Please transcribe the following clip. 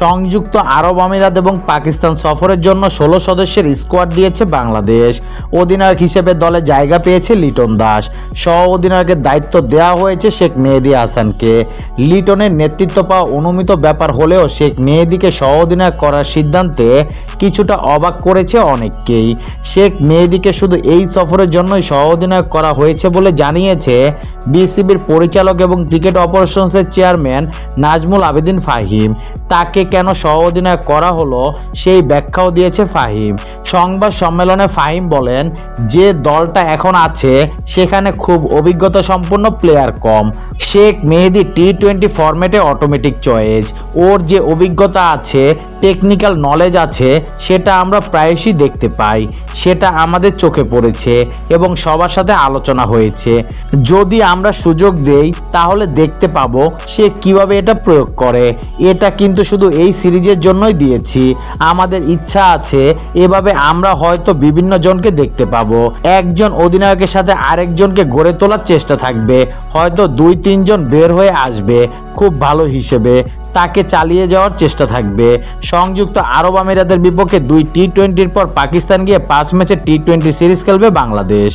সংযুক্ত আরব আমিরাত এবং পাকিস্তান সফরের জন্য ষোলো সদস্যের স্কোয়াড দিয়েছে বাংলাদেশ। অধিনায়ক হিসেবে দলে জায়গা পেয়েছে লিটন দাস। সহ অধিনায়কের দায়িত্ব দেওয়া হয়েছে শেখ মেহেদি হাসানকে। লিটনের নেতৃত্ব পাওয়া অনুমিত ব্যাপার হলেও শেখ মেহেদিকে সহ অধিনায়ক করার সিদ্ধান্তে কিছুটা অবাক করেছে অনেককেই। শেখ মেহেদিকে শুধু এই সফরের জন্যই সহ অধিনায়ক করা হয়েছে বলে জানিয়েছে বিসিবির পরিচালক এবং ক্রিকেট অপারেশনসের চেয়ারম্যান নাজমুল আবেদিন ফাহিম। তাকে কেন সহ অধিনায়ক করা হলো সেই ব্যাখ্যাও দিয়েছে ফাহিম। সংবাদ সম্মেলনে ফাহিম বলেন, যে দলটা এখন আছে, সেখানে খুব অভিজ্ঞতা সম্পন্ন প্লেয়ার কম। শেখ মেহেদি টি টোয়েন্টি ফরম্যাটে অটোমেটিক চয়েস ওর যে অভিজ্ঞতা আছে টেকনিক্যাল নলেজ আছে, সেটা আমরা প্রায়শই দেখতে পাই। সেটা আমাদের চোখে পড়েছে এবং সবার সাথে আলোচনা হয়েছে। যদি আমরা সুযোগ দেই, তাহলে দেখতে পাবো সে কীভাবে এটা প্রয়োগ করে। এটা কিন্তু শুধু এই সিরিজের জন্যই দিয়েছি। আমাদের ইচ্ছা আছে এভাবে আমরা হয়তো বিভিন্ন জনকে দেখতে পাবো। একজন অধিনায়কের সাথে আরেকজনকে গড়ে তোলার চেষ্টা থাকবে। হয়তো দুই তিনজন বের হয়ে আসবে খুব ভালো হিসেবে। তাকে চালিয়ে যাওয়ার চেষ্টা থাকবে। সংযুক্ত আরব আমিরাতের বিপক্ষে দুই টি টোয়েন্টির পর পাকিস্তান গিয়ে পাঁচ ম্যাচে টি টোয়েন্টি সিরিজ খেলবে বাংলাদেশ।